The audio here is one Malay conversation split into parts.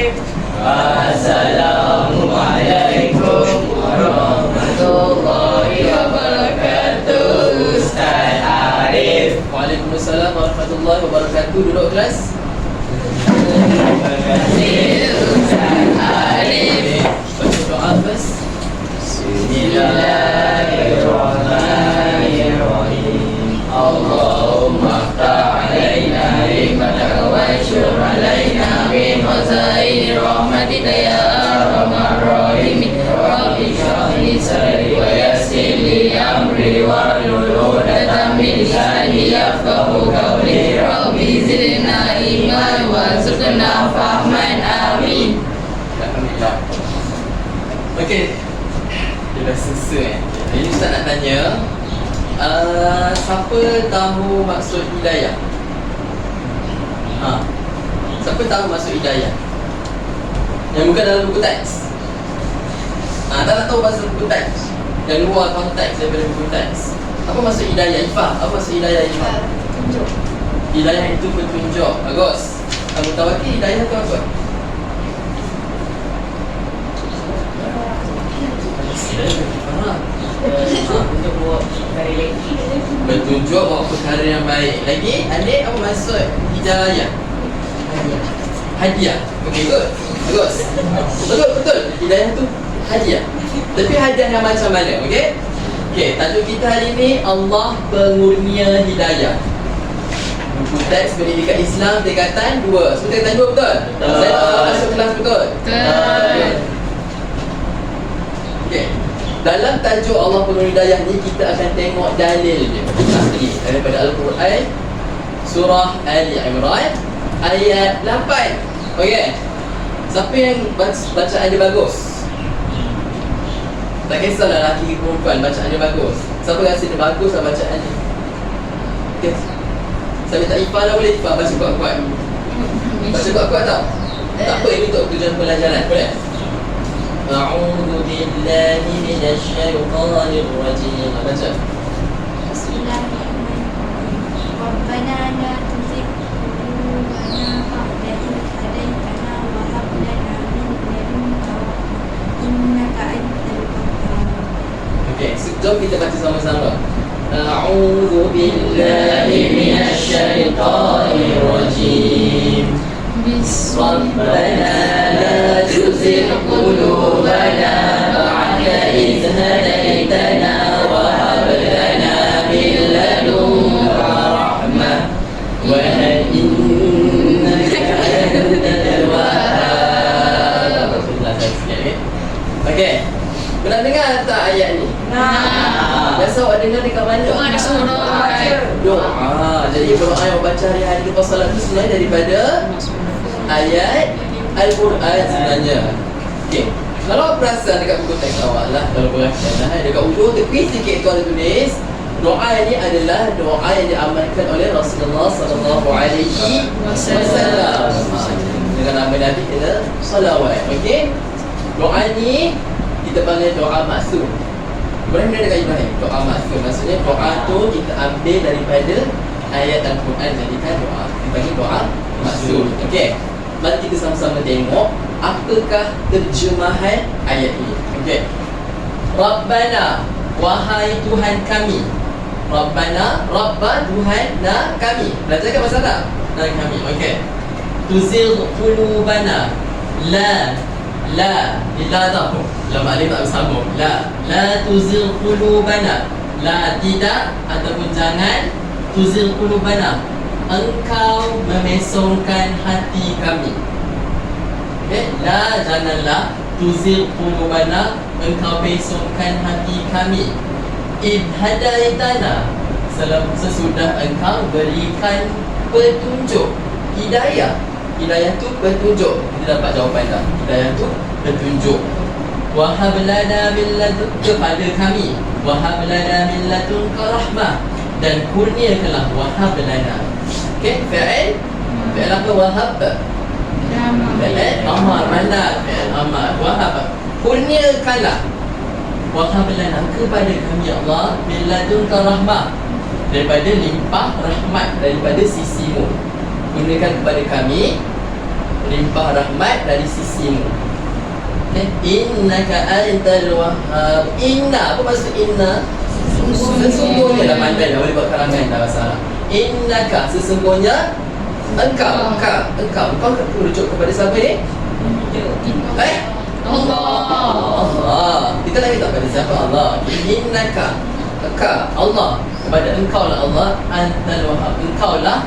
Assalamualaikum warahmatullahi wabarakatuh Ustaz Arif Waalaikumsalam warahmatullahi wabarakatuh. Duduk kelas. Terima kasih zidna fahman amin Alhamdulillah. Okey. Dia dah selesai eh. Jadi Ustaz nak tanya uh, Siapa tahu maksud hidayah? Ha. Siapa tahu maksud hidayah? Yang bukan dalam buku teks ha, Tak nak tahu pasal buku teks Yang luar konteks daripada buku teks Apa maksud hidayah? Ifah, apa maksud hidayah Ifah? Tunjuk. Hidayah itu petunjuk Bagus Lagi hidayah apa? Hidayah itu faham Untuk buat perkara yang baik. Lagi, adik apa maksud? Hidayah? Hadiah. Okey, good. Bagus. Betul, betul. Hidayah tu hadiah. Tapi hadiah yang macam mana, okey? Okey, tajuk kita hari ni Allah pengurnia hidayah teks pendidikan Islam tingkatan 2 Sebut tingkatan 2 betul? Betul. Saya tak masuk kelas betul? Betul. Okey. Dalam tajuk Allah penuh hidayah ni kita akan tengok dalil dia asli daripada Al-Quran surah Ali Imran ayat 8. Okey. Siapa yang baca, bacaan dia bagus? Tak kisahlah lelaki ke perempuan bacaan dia bagus. Siapa rasa dia bagus lah bacaan dia? Okey. Saya minta Ifah lah boleh Ifah baca kuat-kuat. Baca kuat-kuat tau. Tak apa ini untuk tujuan pelajaran. Boleh? أعوذ بالله من الشيطان الرجيم baca بسم الله الرحمن الرحيم ربنا لا تزغ قلوبنا بعد إذ هديتنا وهب لنا من لدنك رحمة إنك أنت الوهاب Okey, so, jom kita baca sama-sama أعوذ بالله من الشيطان الرجيم. ربنا لا تزغ قلوبنا بعد إذ هديتنا وهب لنا من لدنك رحمة. وإنك أنت الوهاب. Pernah dengar tak ayat ni? Nah. Biasa awak dengar dekat mana? Doa ada surah. Doa. Jadi doa yang awak baca hari-hari lepas salat tu sebenarnya daripada ayat Al-Quran sebenarnya. Okey. Kalau awak perasan dekat buku teks awak lah Kalau perasan lah eh, Dekat ujung tepi sikit tu ada tulis Doa ini adalah doa yang diamalkan oleh Rasulullah Sallallahu Alaihi Wasallam. Dengan nama Nabi kita salawat. Okey. Doa ni kita panggil doa maksud. Ibrahim dia dekat Ibrahim? Doa maksud. Maksudnya doa tu kita ambil daripada Ayat Al-Quran Jadikan doa. Kita panggil doa maksud. Okey. Mari kita sama-sama tengok Apakah terjemahan ayat ini. Okey. Rabbana Wahai Tuhan kami. Rabbana Rabba Tuhan na kami. Belajar kan pasal tak? Na kami. Okey. Tuzil qulubana. La La La tak Lam alif tak bersambung La La tuzil qulubana. La tidak Ataupun jangan Tuzil qulubana. Engkau memesongkan hati kami. Okay La janganlah Tuzil qulubana. Engkau mesongkan hati kami. Id hadaitana Selam- Sesudah engkau berikan petunjuk Hidayah. Hidayah tu petunjuk. Kita dapat jawapan dah Hidayah tu petunjuk Wahab lana min ladun kepada kami. Wahab lana min ladunka rahmah Dan kurniakanlah wahab lana Okay, fi'il? Fi'il apa? wahab? Fi'il amar, mana? Fi'il amar. Wahab Kurniakanlah Wahab lana kepada kami ya Allah Min ladunka rahmah Daripada limpah rahmat Daripada sisimu. Kurniakan kepada kami limpah rahmat dari sisimu okay. innaka antal wahhab. Inna apa maksud inna? Sesungguhnya. Dah pandai dah boleh buat karangan dah bahasa Arab innaka sesungguhnya engkau. Engkau engkau. Engkau merujuk kepada siapa ni? Eh? Allah. Allah. Kita nak minta pada siapa? Allah. Innaka engkau. Allah. Kepada engkau lah Allah. Antal wahab engkau lah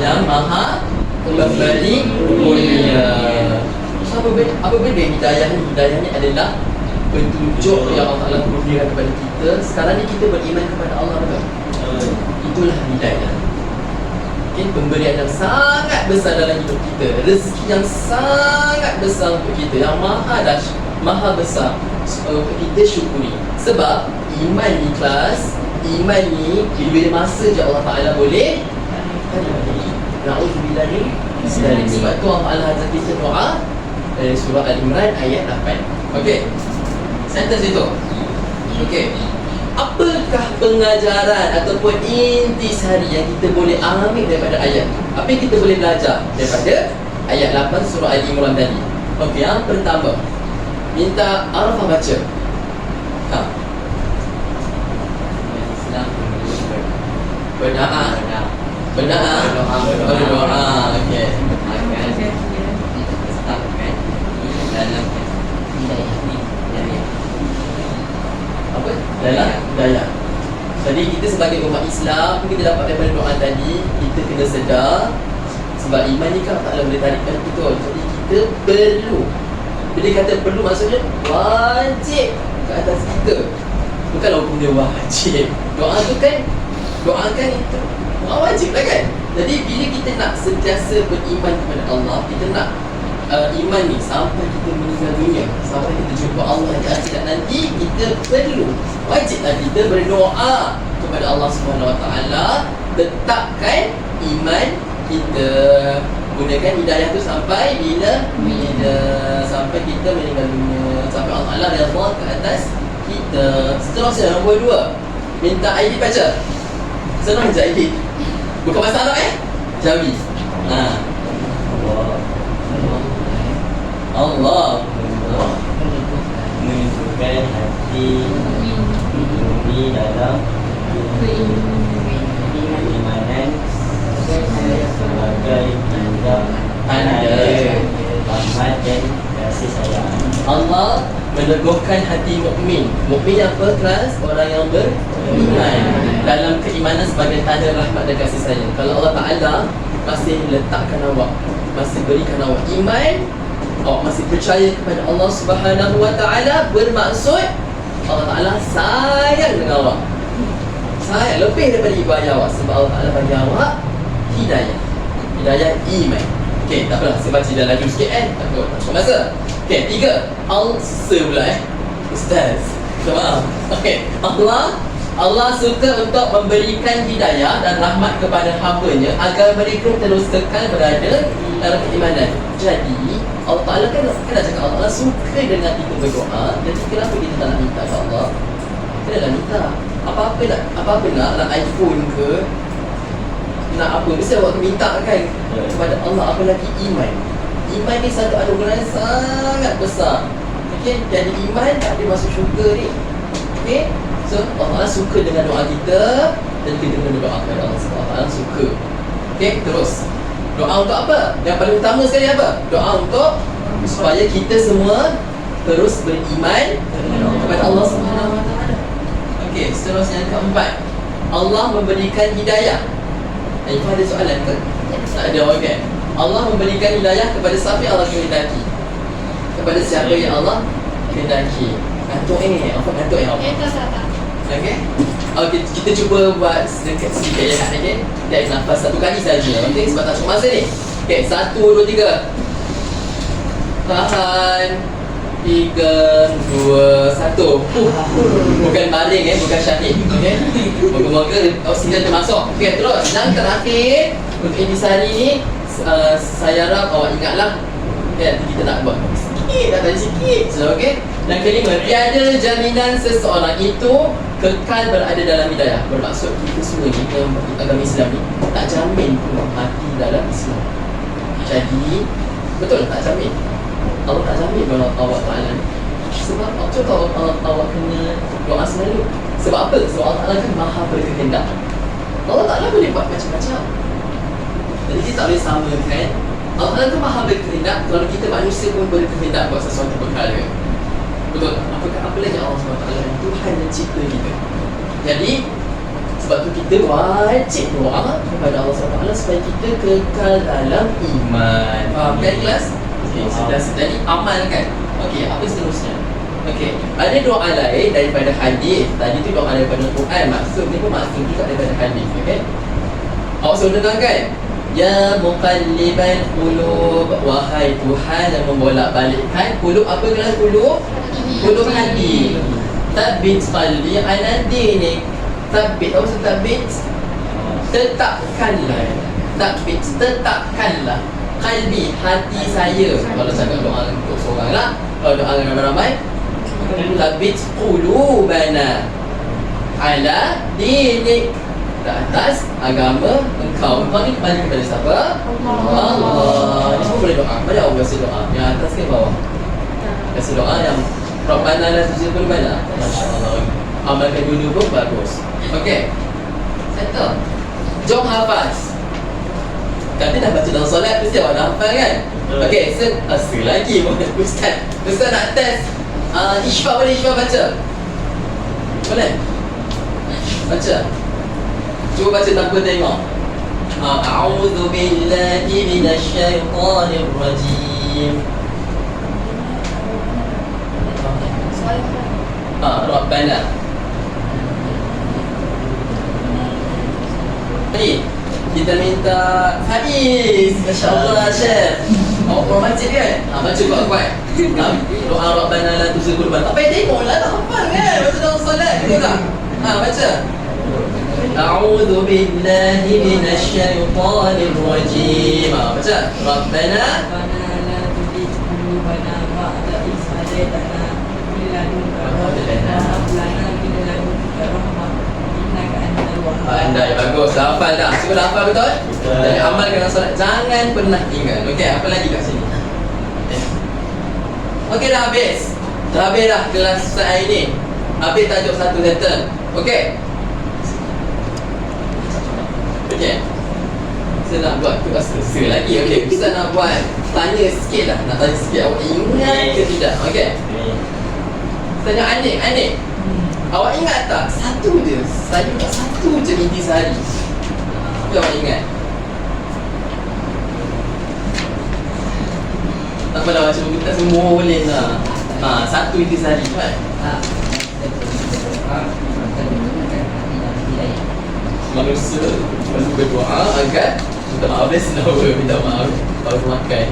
yang maha pemberi dunia so, apa benda, apa benda hidayah ni hidayah ni adalah petunjuk yang Allah Ta'ala kurniakan kepada kita. Sekarang ni kita beriman kepada Allah betul? Itulah hidayah. Okay, pemberian yang sangat besar dalam hidup kita Rezeki yang sangat besar untuk kita Yang maha dash, maha besar uh, Untuk kita syukuri. Sebab iman ni kelas Iman ni bila masa je Allah Ta'ala boleh Na'udzubillah ni Sebab tu Allah Ta'ala hantar kita doa Dari surah Al-Imran ayat 8 Okay Sentence itu. Okay Apakah pengajaran ataupun intisari yang kita boleh ambil daripada ayat? Tu? Apa yang kita boleh belajar daripada ayat 8 surah Al-Imran tadi? Okey, yang pertama. Minta Arafah baca. Ha Berdoa benar Berdoa Berdoa. Berdoa Okey akan letakkan di dalam hidayah ni dari Apa? Dalam daya Jadi kita sebagai umat Islam Kita dapat daripada doa tadi Kita kena sedar Sebab iman ni kan tak boleh tarikkan betul Jadi kita perlu Bila kata perlu maksudnya Wajib ke atas kita. Bukanlah hukum dia wajib. Doa tu kan Doakan itu. Doa wajib lah kan. Jadi bila kita nak sentiasa beriman kepada Allah Kita nak uh, iman ni sampai kita meninggal dunia sampai kita jumpa Allah di akhirat nanti kita perlu wajiblah kita berdoa kepada Allah Subhanahu Wa Taala tetapkan iman kita. Gunakan hidayah tu sampai bila? Bila sampai kita meninggal dunia. Sampai Allah Taala redha ke atas kita. Seterusnya nombor dua minta ID baca senang je ID bukan Arab eh? Jawi ha Allah menunjukkan hati di dalam keimanan sebagai tanda Tanda. rahmat dan kasih sayang Allah meneguhkan hati mukmin. Mukmin apa kelas? Orang yang beriman. Dalam keimanan sebagai tanda rahmat dan kasih sayang. Kalau Allah Taala masih letakkan awak, masih berikan awak iman, awak masih percaya kepada Allah Subhanahu Wa Taala bermaksud Allah Taala sayang dengan awak. Sayang lebih daripada ibadah awak sebab Allah Taala bagi awak hidayah. Hidayah iman. Okey, tak apalah. Saya baca dah laju sikit kan. Tak cukup masa. Okey, tiga. Al-se pula eh. Ustaz. Maaf. Okey, Allah Allah suka untuk memberikan hidayah dan rahmat kepada hamba-Nya agar mereka terus kekal berada dalam keimanan. Jadi, Allah Ta'ala kan, kan dah cakap Allah Ta'ala suka dengan kita berdoa Jadi kenapa kita tak nak minta ke Allah? Kita dah minta. Apa-apa nak, apa-apa nak, nak iPhone ke Nak apa, mesti awak minta kan Kepada Allah, apa lagi iman. Iman ni satu anugerah yang sangat besar. Okay, jadi iman tak ada masuk syurga ni. Okay, so Allah Ta'ala suka dengan doa kita Dan kita kena berdoa kepada Allah Ta'ala suka. Okay, terus Doa untuk apa? Yang paling utama sekali apa? Doa untuk supaya kita semua terus beriman kepada Allah Subhanahu Wa Taala. Okey, seterusnya yang keempat. Allah memberikan hidayah. Eh, Itu ada soalan ke? Tak ada okey. Allah memberikan hidayah kepada siapa Allah kehendaki. Kepada siapa yang Allah kehendaki. Kantuk ni, apa kantuk yang apa? Eh, tak, tak. Okey. Okey, kita cuba buat sedikit sedikit ya okey. Tarik nafas satu kali saja. Okey, sebab tak cukup masa ni. Okey, satu, dua, tiga. Tahan. Tiga, dua, satu. Bukan baring eh, bukan syahid. Okey. Moga-moga oksigen termasuk. Okey, terus. Yang terakhir untuk intisari ni uh, saya harap awak ingatlah kan kita nak buat sikit tak tadi sikit so, okey dan kelima tiada jaminan seseorang itu kekal berada dalam hidayah. Bermaksud kita semua ni agama Islam ni tak jamin pun mati dalam Islam. Jadi Betul tak jamin. Allah tak jamin kalau awak Ta'ala Sebab apa? Kalau uh, awak kena doa selalu. Sebab apa? Sebab Allah Ta'ala kan maha berkehendak. Allah Ta'ala boleh buat macam-macam. Jadi kita tak boleh samakan. Allah Ta'ala tu maha berkehendak. Kalau kita manusia pun berkehendak buat sesuatu perkara Betul? Apakah apa lagi Allah SWT yang Tuhan yang cipta kita Jadi sebab tu kita wajib doa kepada Allah SWT supaya kita kekal dalam iman. Faham kan kelas? Okey, sudah jadi amalkan. Okey, apa seterusnya? Okey, ada doa lain daripada hadis. Tadi tu doa daripada Quran. Maksud ni pun maksud juga daripada hadis. Okey? Awak sudah dengar kan? Ya muqallibal qulub Wahai Tuhan yang membolak-balikkan Qulub apa kelas qulub? Qulub hati. Tabbit qalbi ala dinik Tabbit, apa maksud tabbit? Tetapkanlah. Tabbit, tetapkanlah. Kalbi, hati saya. Kalau cakap doa untuk seorang lah Kalau doa dengan ramai-ramai Tabbit qulubana. Ala dinik Ke atas agama engkau. Engkau ni kembali kepada siapa? Allah. Ini semua boleh doa. Mana Allah kasih doa? Yang atas ke bawah? Kasih doa yang Rabbana la tuzigh qulubana Masya Allah Amalkan dulu pun bagus. Okey. Settle Jom hafaz. Kata dah baca dalam solat Mesti awak dah hafal kan? Okey so, Asa lagi pun Ustaz. Ustaz nak test. Uh, Ishfa boleh Ishfa baca? Boleh? Baca. Cuba baca tanpa tengok. Uh, A'udhu billahi minasyaitanir rajim Ah, Rabbana Ni kita minta Faiz Masya Allah Syekh Awak orang masjid kan? Ha, baca kuat-kuat ha, Doa Rabbana la tuzigh qulubana Tak payah tengok lah Tak hafal kan? Baca dalam solat Betul tak? Ha, baca A'udhu billahi minasyaitanir rajim Ha, baca Rabbana ربنا لا تزغ قلوبنا بعد إذ هديتنا Pandai, bagus. Dah hafal dah. Cuba dah hafal betul? Jadi amalkan dalam solat. Jangan pernah ingat. Okey, apa lagi kat sini? Okey, dah habis. Dah habis dah kelas Ustaz hari ni. Habis tajuk satu settle. Okey. Okey. Saya nak buat tu rasa lagi. Okey, Ustaz nak buat tanya sikit lah. Nak tanya sikit. Awak ingat ke tidak? Okey. Tanya Anik, Anik. Awak ingat tak? Satu je. Saya tak satu je inti sehari. Apa awak ingat? Tak apalah macam kita semua boleh lah. Ha, satu inti sehari kan? Manusia perlu berdoa agar minta maaf dia senawa minta maaf baru makan.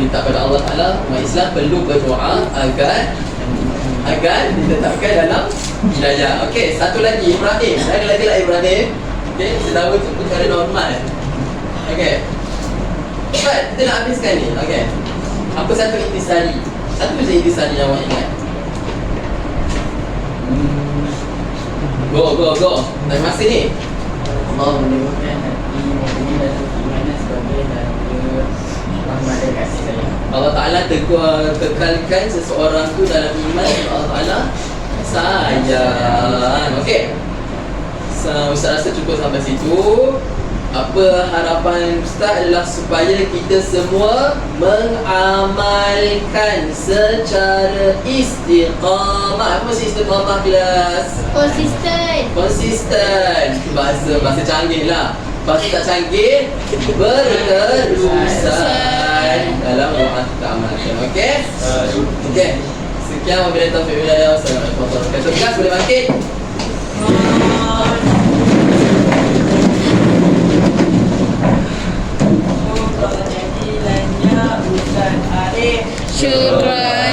Minta pada Allah Ta'ala Umat Islam perlu berdoa agar agar ditetapkan dalam hidayah. Okey, satu lagi Ibrahim. Ada lagi lah Ibrahim. Okey, sedawa tu perkara normal. Okey. Cepat, kita nak habiskan ni. Okey. Apa satu intisari? Satu je intisari yang awak ingat. Go, go, go. Time masa ni. Allah menemukan hati mukmin dan iman sebagai tanda rahmat dan kasih sayang. Allah Ta'ala tegur, kekalkan seseorang tu dalam iman Allah Ta'ala sayang. Okey. So, Ustaz rasa cukup sampai situ. Apa harapan Ustaz adalah supaya kita semua mengamalkan secara istiqamah. Apa maksud istiqamah kelas? Konsisten Konsisten. Bahasa bahasa canggih lah. Bahasa tak canggih berterusan dalam doa kita amalkan. Okey? Okey. Sekian wabillahi taufiq wal hidayah. Assalamualaikum warahmatullahi wabarakatuh. Boleh bangkit? Syukur